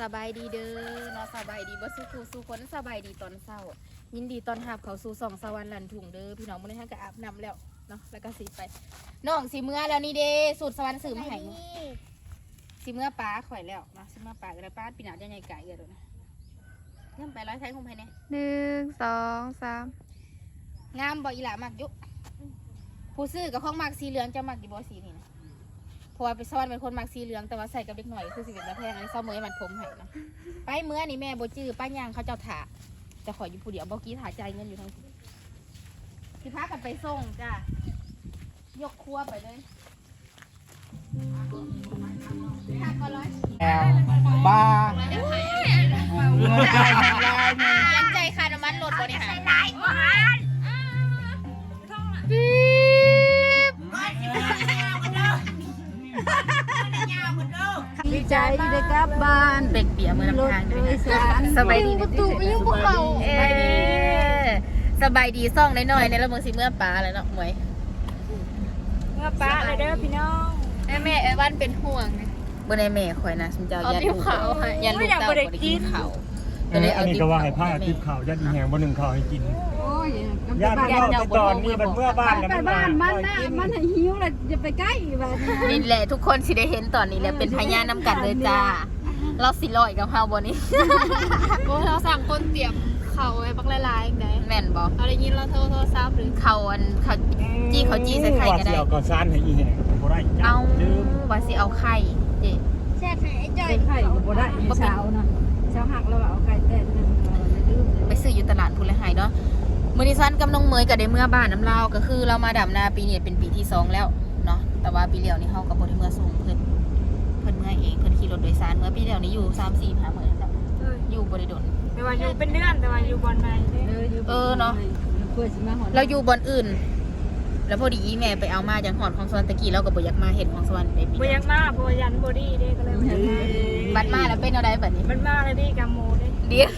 สบายดีเด้อเนาะสบายดีบ่สู้ครูสู้คนสบายดีตอนเช้า ยินดีตอนรับเขาสู่สองสวรรค์ลันถุงเด้อพี่น้องมื้อนี้ท่านก็อาบน้ำแล้วเนาะแล้วก็สิไปน้องสิเมื่อแล้วนี่เด้สูตรสวรรค์สืมให้สิเมื่อป้าข่อยแล้วเนาะสิเมื่อป้าก็ได้ป้าปีหน้าจะใหญ่ไก่เด้อเด้อนะเริ่มไปร้อยไทยคงภายในหนึ่งสองสามงามบ่อีหล่ามักอยุผู้ซื้อกับของมักสีเหลืองจะมักอยู่บ่สีนี่นะ เพราะว่าไปสวรรค์เป็นคนมักสีเหลืองแต่ว่าใส่กับเด็กหน่อยคือสิเป็นตะแพงอันนี้เศร้าเมื่อยมันผมให้เนาะไปเมื่อนี่แม่บ่จื้อป้าย่างเขาเจ้าถาจะขออยู่ผู้เดียวบ่กี้ถาใจายเงินอยู่ทั้งคู่สิพากันไปส่งจ้ายกครัวไปเลยค่าก็ร้อยบ้ายังใจค่าน้ำมันลดบ่นี่ค่ะ ดีใจที่ได้กลับบ้านเบรกเบียร์มือรน้ำทางด้วยยสารสบายดีประตูยังพวกเขาเออสบายดีซ่องน้อยๆในละเมืองสิเมื่อปลาแล้วเนาะหมวยเมื่อป้าเลยเด้อพี่น้องแม่แม่ไอ้วันเป็นห่วง บนในแม่ข่อยนะสมเจ้าเอายันติ๊บลูกขาวให้ ยันลูกอยากเต้าบ่ได้กินนข้าว อันนี้ก็ว่าให้ผ้าติบข่าวยัดอีแหงบ่หนึ่งข่าวให้กิน ญาติพี่น้องแต่ตอนนี้มันเมื่อบ้านแล้วไปมันบ้านมันนะนะมันให้หิวเลยจะไปใกล้บ้านนี่แหละทุกคนสิได้เห็นตอนนี้แหละเป็นพยานนำกันเลยจ้า เราสิลอยกับเฮาบ่นี้โอ้เราสั่งคนเตรียมเขาไว้บักละลายอย่างไดแม่นบ่เอาได้ยินเราโทรโทรศัพท์หรือเขาอันเขาจี้เขาจี้ใส่ไข่ก็ได้ว่าสิเอาก่อซานให้อีแหงบ่ได้จัเอาบลืมว่าสิเอาไข่เจ๊แช่ไข่จ่อยไข่ก็บ่ได้เช้านะเช้าหักแล้วเอาไข่แตนนึงลืมไปซื้ออยู่ตลาดพูนเลยหายเนาะ มื้อนี้ซันกับน้องเมยก็ได้เมื่อบ้านน้ำลาวก็คือเรามาดำนาปีนี้เป็นปีที่สองแล้วเนาะแต่ว่าปีเดียวนี่เฮาก็บ่ได้เมื่อส่งเพิ่นเพิ่นเมื่อเองเพิ่นขี่รถโดยสารเมื่อปีเดียวนี้อยู่3 4 5มื้อแล้วอยู่บ่ได้โดนไม่ว่าอยู่เป็นเดือนแต่ว่าอยู่บอลใหม่เด้เออเนาะเพื่อสิมาหอเราอยู่บอนอื่น แล้วพอดีอีแม่ไปเอามาจากหอดของสวรรค์ตะกี้เราก็บ่อยากมาเห็นของสวรรค์ในปีบ่อนี้ยากมาเพราะว่ายันบอดี้เด้ก็เลยบ่อยากมาบัดมาแล้วเป็นอะไรบัดนี้มันมาเลยดิกัมโม เด้เดียว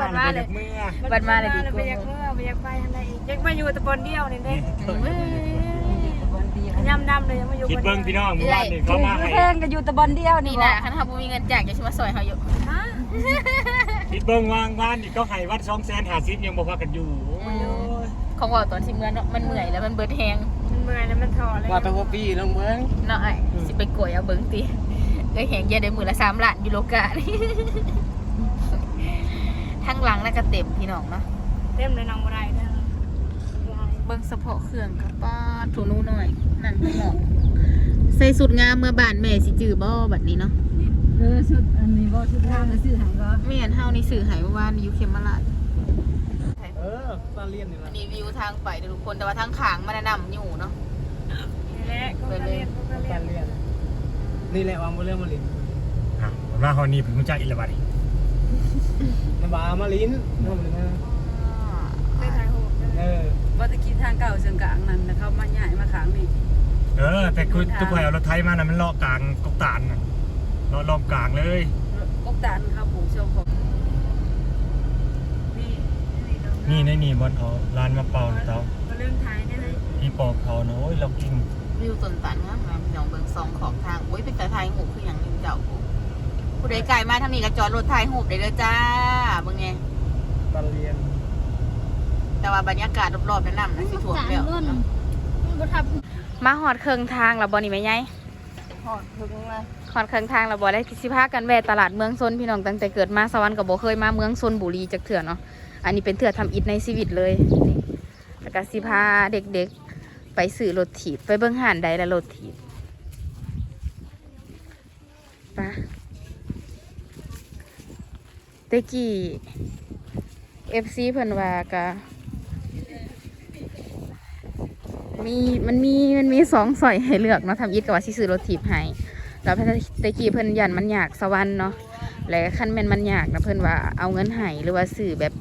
บัดมาเลย เมื่อบัดมาเลยดีกว่าบ่อยากเมื่อบ่อยากไปทันใดอีกอยากมาอยู่แต่บอลเดียวนี่เด้ยำดำเลยยังมาอยู่คิดบอลเบิ่งพี่น้องเมื่อวานนี่เขามาให้แพงก็อยู่แต่บอลเดียวนี่นี่นะนะคันเฮาบ่มีเงินจ่ายจะสิมาซอยเฮาอยู่ฮะคิดเบิ่งวางวานนี่เขาให้วัด250,000ยังบ่พากันอยู่โอ้ยของว่าตอนที่เมื่อเนาะมันเมื่อยแล้วมันเบิดแฮงมันเมื่อยแล้วมันถอดเลยว่าแตัวาปีน้องเมืองเนาะไอ้สิไปกวยเอาเบิ่งติก็แฮงเยอะได้มื้อละ3ล้านยูโรกะนี่ ทั้งหลังน่ะก็เต็มพี่น้องเนาะเต็มเลยน้องบ่ได้เด้อเบิ่งเฉพาะเครื่องกับป้าถูนูหน่อยนั่นพี่น้องใส่สุดงามเมื่อบ้านแม่สิจื้อบ่บัดนี้เนาะเออชุดอันนี้บ่ชุดงามจะซื้อให้ก็ไม่เห็นเฮานี่สื่อหายเมื่อวานอยู่เขมราชเออตาเลียนนี่อัละนนี้วิวทางไปเด้อทุกคนแต่ว่าทางขางมันแนะนำอยู่เนาะนี่แหละก็กระเรียนก็กระตาเรียนเลียนนี่แหละวางบนเรื่องมาลินอะว่าฮอนี่เป็นผู้จักอีละบัดนี้ น้ำบามาลินน้ำมันนะได้ถ่ายรูปเด้อเออว่าตะกี้ทางเก่าเชิงกลางนั่นนะเขามาใหญ่มาขางนี่เออ แต่คือทุกคนเอารถไถมาน่ะมันเลาะกลางกกตาลน่ะเลาะล้อมกลางเลยกกตานเขาปลูกช่วงของนี่นี่ในนี่บอลเอาร้านมาเป่าเตาก็เรื่องถ่ายได้เลยพี่ปอบเขาเนาะโอ้ยเรากินวิวต้นตันงามงามพี่น้องเบิ่งซองของทางโอ้ยเป็นตาไทยหูคืออย่างนี้เจ้าผู้ ผู้ใดไกลมาทางนี้ก็จอดรถไทยหูได้เลยจ้าเบิ่งไงตาเลียนแต่ว่าบรรยากาศรอบๆแนะนำนะสิถ่วงแล้วมาหอดเครื่องทางแล้วบ่นี่แม่ใหญ่หอดถึงเลยหอดเครื่องทางแล้วบ่ได้สิพากันแวะตลาดเมืองซนพี่น้องตั้งแต่เกิดมาสวรรค์ก็บ่เคยมาเมืองซนบุรีจักเถื่อเนาะอันนี้เป็นเถื่อทำอิฐในชีวิตเลยนี่แล้วก็สิพาเด็กๆ ไปซื้อรถถีบไปเบิ่งหานใดและรถถีบไปะตะกี้ FC เพิ่นว่าก็มีมันมีมันมีสองสอยให้เลือกเนาะทำอิฐกับว่าสิซื้อรถถีบให้แล้วพระตะกี้เพิ่นยันมันอยากสวรรค์เนาะและคันแม่นมันอยากนะเพิ่นว่าเอาเงินให้หรือว่าซื้อแบบ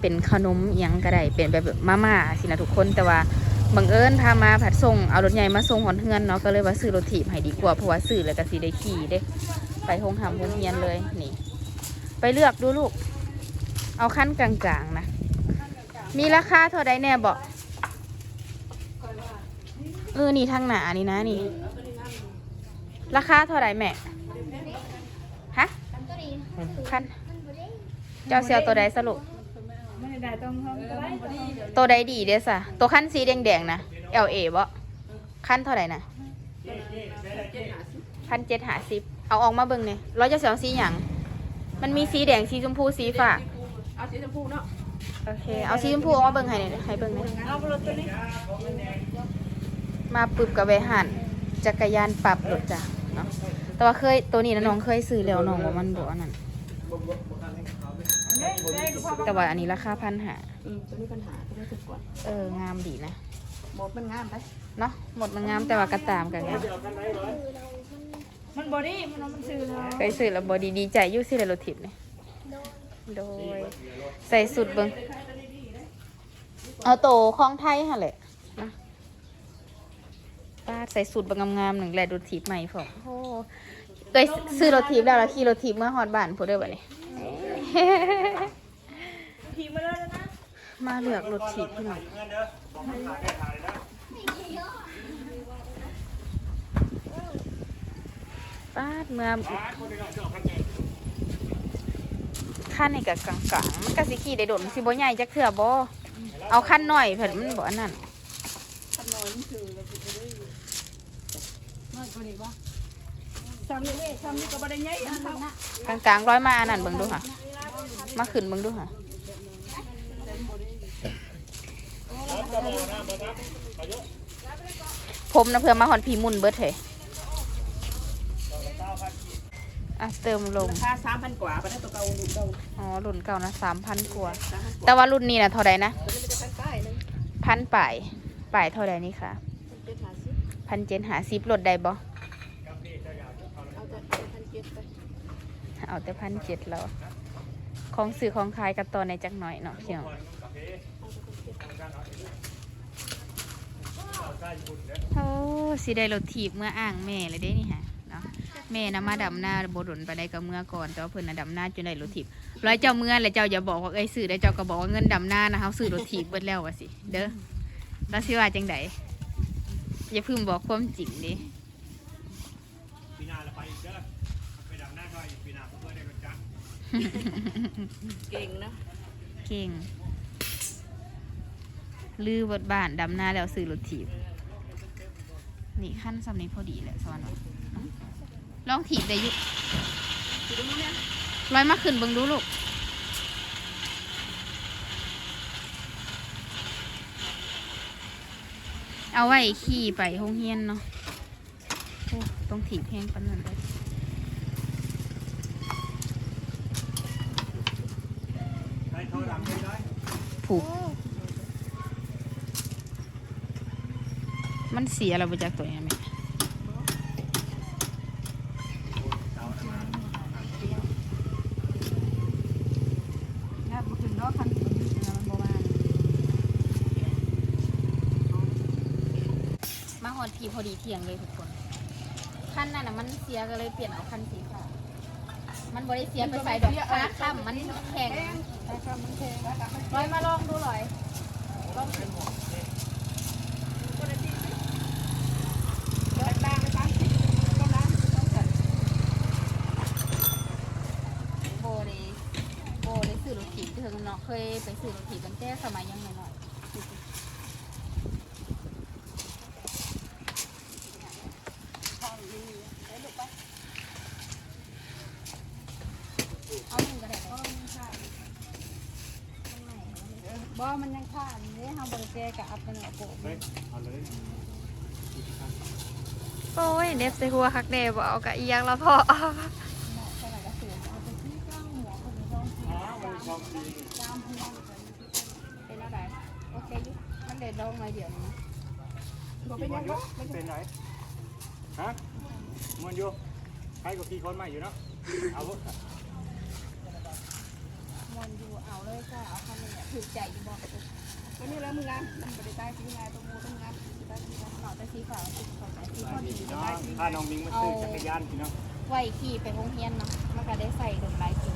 เป็นขนมยังก็ได้เป็นแบบมาม่าสินะทุกคนแต่ว่าบังเอิญพามาผัดส่งเอารถใหญ่มาส่งหอนเฮือนเนาะก็เลยว่าซื้อรถถีบให้ดีกว่าเพราะว่าซื้อแล้วก็สิได้ขี่เด้ไปโรงหำโรงเรียนเลยนี่ ไปเลือกดูลูก เอาขั้นกลางๆนะ มีราคาเท่าใดแน่บอกเออ นี่ทางหนานี่นะนี่ ราคาเท่าไหร่แม่ ฮะคัน เจ้าเสียวตัวใดสรุปไม่ได้ต้องห้องก็ได้ตัวใดดีเด้อสะตัวคันสีแดงๆนะ LA บ่คันเท่าไหร่นะคันเจ็ดหาสิบ เอาออกมาเบิ่งเนี่ยเราจะเสียวสีหยัง มันมีสีแดงสีชมพูสีฟ้าเอาสีชมพูเนาะโอเคเอาสีชมพูออกมาเบิ่งให้หน่อยให้เบิ่งหน่อยเอารถตัวนี้มาปึบกับไปหันจักรยานปรับรถจ้ะเนาะแต่ว่าเคยตัวนี้นะน้องเคยซื้อแล้วน้องว่ามันบ่อันนั้นแต่ว่าอันนี้ราคาพันหาอืมตัวนี้ปัญหาตัวนี้ถูกกว่าเอองามดีนะหมดมันงามไปเนาะหมดมันงามแต่ว่ากระตามกันไง มันบอดี้มันมันซื้อแล้วเคยซื้อแล้วบอดีดีใจอยู่สิเลยรถทิพย์เนี่ยโดย ใส่สุดเบิงเอาโตของไทยฮะแหละนะป้าดใส่สุดบางงามๆหนึ่งแหละรถทิพย์ใหม่ผมโอ้เคยซื้อรถทิพย์แล้วแล้วขี่รถทิพย์เมื่อฮอดบ้านพูดได้บ่เนี่ยทีมาแล้วนะมาเลือกรถทิพย์พี่น้องเงินเด้อบอกให้ถ่ายได้ถ่ายนะ ป้าเมื่อร้านคนเดียวจะออกคันไหนขั้นนี่กับกลางๆมันก็สิขี่ได้โดดมันสิบ่ใหญ่จักเทื่อบ่เอาขั้นหน่อยเพิ่นมันบ่อันนั้นมากกว่านี้ปะทำนี่ทำนี่ก็บอดี้ใหญ่อันเท่ากลางๆร้อยมาอันนั้นเบิ่งดูค่ะ มาขึ้นเบิ่งดูค่ะผมนะเพื่อมาหอนพีมุนเบิดเถอะ อะเติมลงค่าสามพันกว่าไปได้ตัวเก่าดูเก่าอ๋อรุ่นเก่านะสามพันกว่าแต่ว่ารุ่นนี้นะเท่าไรนะตัวนี้มันจะพันใต้นึงพันป่ายป่ายเท่าไรนี่ค่ะเป็นหาซิพันเจนหาซิปลดได้บ่เอาแต่พันเจ็ดไปเอาแต่พันเจ็ดแล้วของสื่อของขายกับตอนในจักหน่อยเนาะเพียงโอ้สิได้รถถีบเมื่ออ่างแม่เลยเด้นี่ฮะเนาะ แม่นะมาดำหน้าบดนไปได้ก็เมื่อก่อนแต่ว่าเพิ่นน่ะดำหน้าจนได้รถถีบร้อยเจ้าเมื่อแล้วเจ้าอย่าบอกว่าเอ้ยซื้อได้เจ้าก็บอกว่าเงินดำหน้านะเฮาซื้อรถถีบเบิดแล้วว่าสิ เด้อแล้วสิว่าจังไดอย่าเพึ่งบอกความจริงดิปีหน้าเราไปอีกเด้อไปดำหน้าก็อีกปีหน้าเพื่อได้กันจังเก่งนะเก่ง ลือบทบ้านดำหน้าแล้วซื้อรถถีบนี่ขั้นสำนี้พอดีแหละสวรรค์ว่าเอ้า ลองถีบได้อยุร้อยมาขึ้นเบิ่งดูลูกเอาไว้ขี่ไปห้องเฮียนเนาะโอ้ต้องถีบแพงปันนั้นเลยได้เท่าดำได้ได้ผูก มันเสียเราไปจากตัวนี้ไหม นะมาถึงรอบพันมันมันบอกว่า มาห อดทีพอดีเที่ยงเลยทุกคนขั้นนั้นนะมันเสียก็เลยเปลี่ยนเอาขั้นสีขาวมันบริเสียไปใส่ดอกฟ้าค่ำมันแข็งราคามันแพงราคามันร้อยมาลองดูหน่อยลองแพงบ้างไหมคะก็ร้านต้องสั่นโบเลยโบเลยสื่อรถถีบถึงเนาะเคยไปสื่อรถถีบกันแต่สมัยยังหน่อยๆเอาหนึ่งก็ได้ บ่มันยังค่าอันนี้เฮาบ่ได้แก้กับอัพกันเอาโปะเฮ้ยเอาเลยโอ้ยเด็บใส่หัวคักเดบเอากะอีหยังละพอเนาะเท่าไหร่ก็สูงเอาไปที่กลางหัวคนนี้ต้องอ๋อมันชอบดีตามหัวเป็นอะไรโอเคอยู่มันเด็ดดองมาเดี๋ยวนี้บ่เป็นยังบ่เป็นไหนฮะมันอยู่ใครก็ขี่คนใหม่อยู่เนาะเอาวะมันอยู่เอาเลยค่ะเอาคันนี้ถูกใจอยู่บ่ ตัวนี้แล้วมึงงามมันบ่ได้ตายสิงานตัวมูตัวงงามสิตายสิงานเนาะแต่สีขาวสีขาวใส่สีพอดีเน้องถ้าน้องมิงมาซื้อจักรยานพี่น้องไว้ขี่ไปโรงเรียนเนาะมันก็ได้ใส่โดนหลายจุด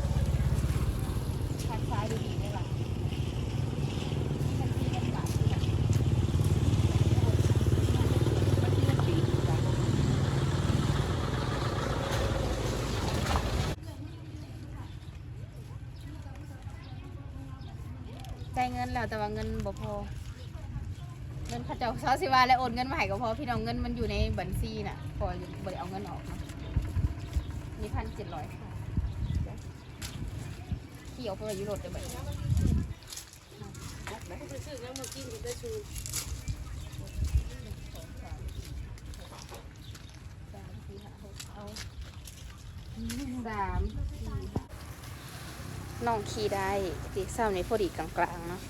ทางซ้ายดีดีได้หลังทันทีกันบาดที่แบบ เงินแล้วแต่ว่าเงินบ่พอ เงินเข้าเจ้าซอสิว่าแล้วโอนเงินมาให้ก็พอพี่น้องเงินมันอยู่ในบัญชีน่ะพอบ่ได้เอาเงินออกนะนี่พันเจ็ดร้อยค่ะขี่ออกไปยุโรปเดี๋ยวบัดนี้ซื้อยังมากินก็ได้ชูสามสี่ห้าหกเอาสามสี่ห้า น้องขี่ได้ตีเศร้านี้พอดีกลางๆเนาะ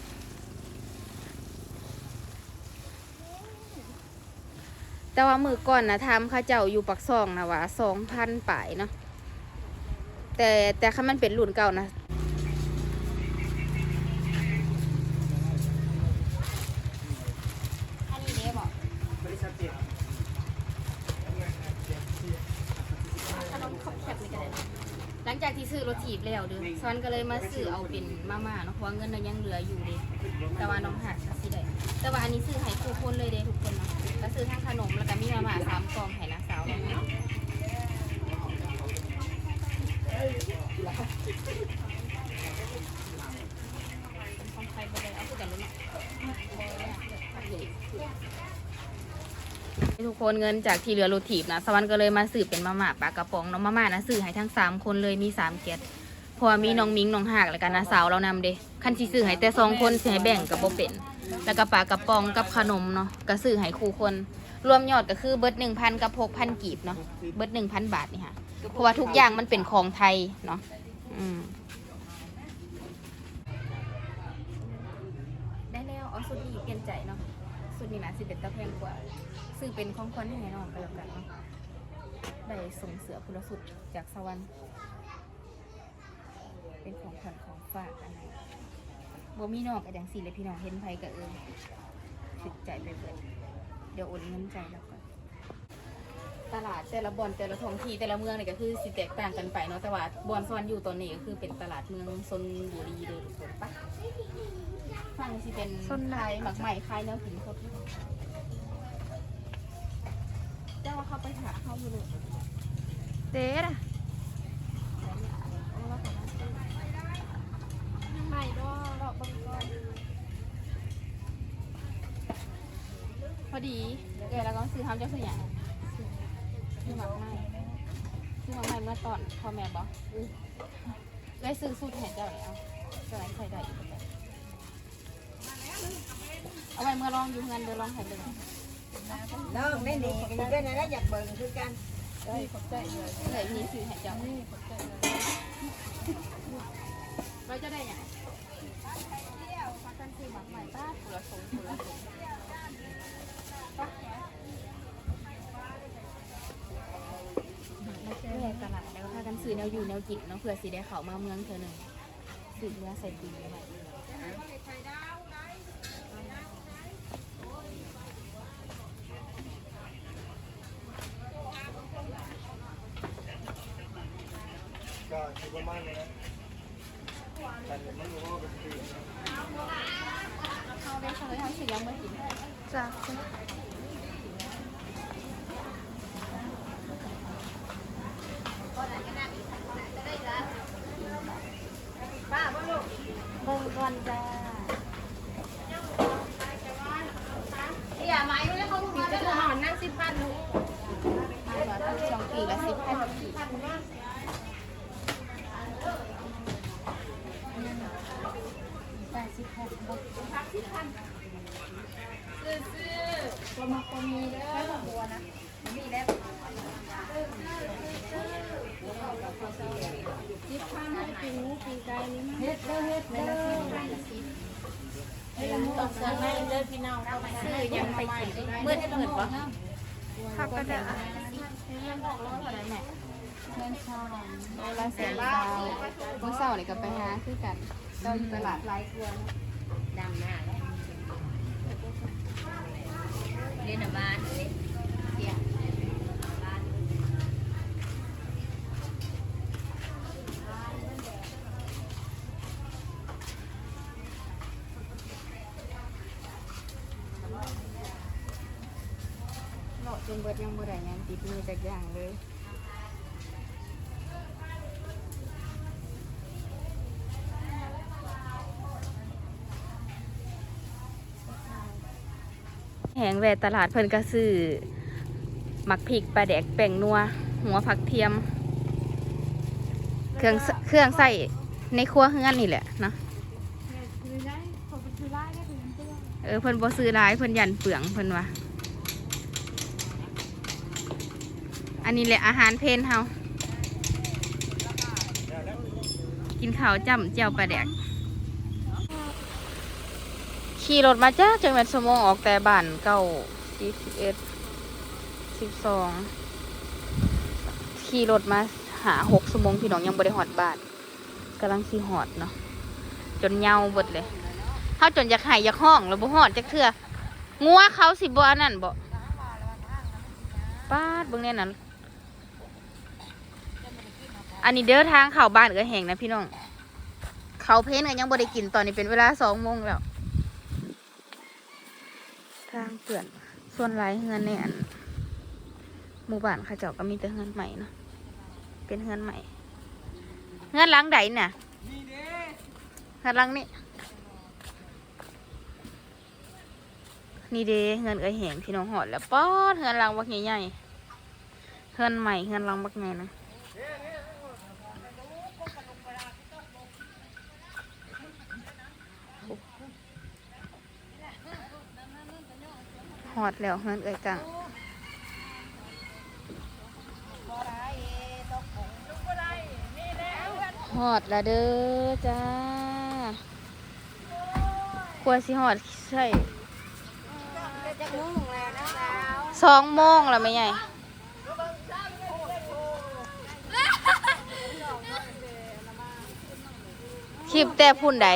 แต่ว่ามือก่อนนะทำข้าเจ้าอยู่ปักซองนะวะสองพันป่ายเนาะแต่แต่คันมันเป็นรุ่นเก่านะ อันนี้เด้บอก บริษัทเจ็ด ขนมขบแคบนี่ก็ได้นะหลังจากที่ซื้อรถถีบ แล้วเด้อซ้อนก็เลยมาซื้อเอาเป็นมาม่าเนาะเพราะว่าเงินเรายังเหลืออยู่เด้แต่ว่าน้องหักก็สิได้แต่ว่าอันนี้ซื้อให้ทุกคนเลยเด้ทุกคนเนาะก็ซื้อทั้งขนมแล้วก็มีมาม่าสามกล่องให้นะสาวแล้วนะเป็นของใครบ่ได้เอาคือกันเลยเนาะทุกคนเงินจากที่เหลือรถถีบนะสวรรค์ก็เลยมาสืบเป็นมาม่าปลากระป๋องน้องมาม่านะซื้อให้ทั้งสามคนเลยมีสามแก๊ส เพราะว่ามีน้องมิงน้องหากแล้วกันนะสาวเรานำเด้คันที่ซื้อให้แต่สองคนสิให้แบ่งกับโบเป็น แล้วก็ปลากระป๋องกับขนมเนาะก็ซื้อให้คู่คน รวมยอดก็คือเบิร์ดหนึ่งพันกับหกพันกีบเนาะเบิร์ดหนึ่งพันบาทนี่ค่ะเพราะว่าทุกอย่างมันเป็นของไทยเนาะอืมได้แล้วเอาสุดนี้เปลี่ยนใจเนาะสุดนี้นะสิเป็นตะแพงกว่า ซื้อเป็นของขวัญให้น้องก็แล้วกันเนาะได้ส่งเสือพุทธสุดจากสวรรค์ เป็นของขวัญของฝากอันไหนบ่มีน้องก็อย่างสี่เลยพี่น้องเห็นไผก็เออติดใจไปเบิดเดี๋ยวโอนเงินใจแล้วก่อนตลาดแต่ละบอนแต่ละท้องที่แต่ละเมืองนี่ก็คือสิแตกต่างกันไปเนาะแต่ว่าบอนซอนอยู่ตอนนี้ก็คือเป็นตลาดเมืองซนบุรีเด้อทุกคนปะฟังสิเป็นขายหมักใหม่ขายแนวกินครบทุกคนเจ้าว่าเขาไปหาเขาอยู่เลยเด็ดอะ อดีเดี๋ยวเราก็ซื้อทำเจ้าสยามซื้อหมักไม้ซื้อหมักไม้เมื่อตอนพ่อแม่บอกได้ซื้อสูตรแห่เจ้าเลยเอาจะไหนใส่ได้อีกแบบเอาไว้เมื่อลองอยู่เงินเดี๋ยวลองให้เบิ่งน้องได้ดีกันได้นะอยากเบิ่งคือกันเลยมีซื้อให้เจ้าเราจะได้ยังไงพักกันซื้อหมักไม้ป้าคนละสงคนละสง เพื่อ ตลาดแล้วก็พากันซื้อแนวอยู่แนวกินเนาะเพื่อสิได้เขามาเมืองเธอหนึ่งซื้อเนื้อใส่ปีไว้ก็คิดประมาณนี้นะแต่เดี๋ยวมันรู้ว่าเป็นปีเขาได้เขาได้ทำซื้อยังเมื่อกินจ้ะ เบิ่งก่อนจ้าอย่าไม้ไม่ได้เขาพูดมาได้หรอ นั่งสิพันลูก สองปีละสิบพันกี่แปดสิบหกบาท ก็มาคนมีเด้อบัวนะมีแล้วสิบพันให้ปีงูปีไก่นี่เฮ็ดเด้อเฮ็ดเด้อต้องซื้อไม่เลิกพี่น้องซื้อยังไปกินเมื่อเมื่อวะพักก็ได้เงินออกแล้วเท่าไหร่แม่เงินเช่าโลละแสนดาเมื่อเช้านี่ก็ไปหาคือกันเราอยู่ตลาดไร้กลัวนดำหน้าแล้ว เรียนบ้านเลยเสียบ้านเลาะจนเบิดยังบ่ได้งานติดมือจากอย่างเลย แหงแวะตลาดเพิ่นก็ซื้อหมักพริกปลาแดกแป้งนัว หัวผักเทียม เครื่องสเครื่องใส่ในครัวเฮือนนี่แหละเนาะคือได้คนเป็นคือไล่ได้เป็นเพื่อนเออเพิ่นบ่ซื้อหลายเพิ่นยันเปลืองเพิ่นว่าอันนี้แหละอาหารเพนเฮากินข้าวจ้ำเจียวปลาแดก ขี่รถมาจ้าจังหวัดสมงออกแต่บ้านเก้าสิบเอ็ดสิบสองขี่รถมาหาหกชั่วโมงพี่น้องยังบ่ได้หอดบ้านกำลังสีหอดเนาะจนเหงาเบิดเลยเฮาจนอยากหายอยากห้องแล้วบ่หอดจักเทื่องัวเขาสิบ่อันนั้นบ่ป้าดเบิ่งแน่นั้นอันนี้เด้อทางเข้าบ้านก็แห้งนะพี่น้องเขาเพ้นกันยังบ่ได้กินตอนนี้เป็นเวลาสองโมงแล้ว ทางเปื่อน ส่วนหลายเฮือนในอันหมู่บ้านเขาเจ้าก็มีแต่เฮือนใหม่เนาะเป็นเฮือนใหม่เฮือนหลังใดน่ะเฮือนหลังนี่นี่เด้เฮือนเอ้ยแหงพี่น้องหอดแล้วป๊อดเฮือนหลังบักใหญ่ๆเฮือนใหม่เฮือนหลังบักใหญ่นะ หอดแล้วเฮือนเอ้ยกังหอดละเด้อจ้าควสิหอดใช่สองโมงแล้วไม่ใหญ่คลิปแต่พุ่นใด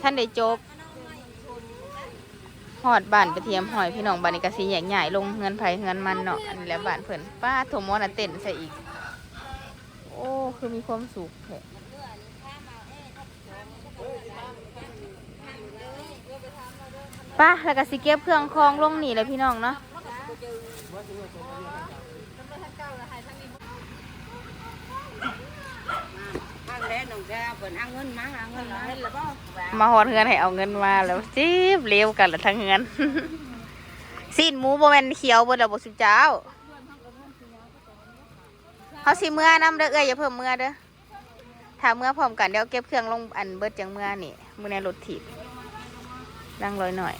ท่านได้จบ หอดบ้านไปเทียมหอยพี่น้องบ้านในกะสีใหญ่ใหญ่ลงเงินไผ่เงินมันเนาะอันนี้แหล้วบ้านเพิ่นป้าโถมอนะเต้นใส่อีก โอ้คือมีความสุขแท้ป้าแล้วก็สิเก็บเครื่องคองลงนี่เลยพี่น้องเนาะ ทาง แรกน้องแกเปิดเอาเงินมาเอาเงินมาเห็นแล้วบ่มาหอดเงินให้เอาเงินมาแล้วจีบเร็วกันละทั้งเงินสิ้นหมูโบแมนเขียวบนระบบสิบเจ้าเขาสิเมื่อน้ำเด้อเอ้ยอย่าเพิ่มเมื่อเด้อถ้าเมื่อพร้อมกันเดี๋ยวเก็บเครื่องลงอันเบิดจังเมื่อนี่มือในรถถีบนั่งร้อยหน่อย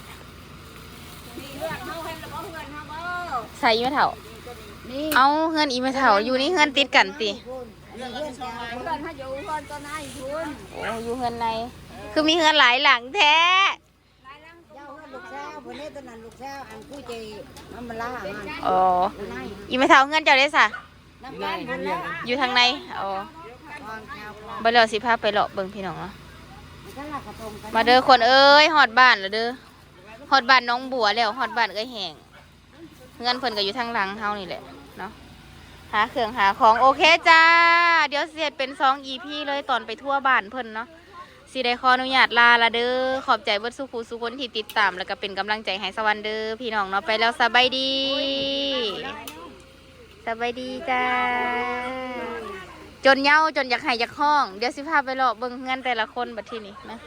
ใส่อีเมเถาเอาเฮือนอีเมถาอยู่นี่เฮือนติดกันติ เพื่อนเพื่อนเพื่อนเฮาอยู่เพื่อนตอนไหนทุนโอ้อยู่เฮือนใน คือมีเฮือนหลายหลังแท้เจ้าลูกแก้วเพิ่นเฮ็ดตอนนั้นลูกแก้วอันผู้ใจมันมาล่ามันอ๋ออีเมเถาเฮือนเจ้าได้สะน้ำกันพุ่นแล้วอยู่ทางในอ๋อวางแก้ววางบ่เลยวสิพาไปเลาะเบิ่งพี่น้องเนาะกันละกระทงกันมาเด้อคนเอ้ยฮอดบ้านแล้วเด้อฮอดบ้านน้องบัวแล้วฮอดบ้านเอ้ยแหงเงินเพิ่นก็อยู่ทางหลังเฮานี่แหละเนาะ หาเครื่องหาของโอเคจ้า เดี๋ยวเสียดเป็นซอง EP เลยตอนไปทั่วบ้านเพิ่นเนาะสิได้ขออนุญาตลาละเด้อขอบใจเบิดสุขูสุคนที่ติดตามแล้วก็เป็นกำลังใจให้สวรรค์เด้อพี่น้องเนาะไปแล้วสบายดีสบายดีจ้า จนเย้าจนอยากให้อยากห้อง เดี๋ยวสิพาไปเลาะเบิ่งเงินแต่ละคนบัดที่นี้นะ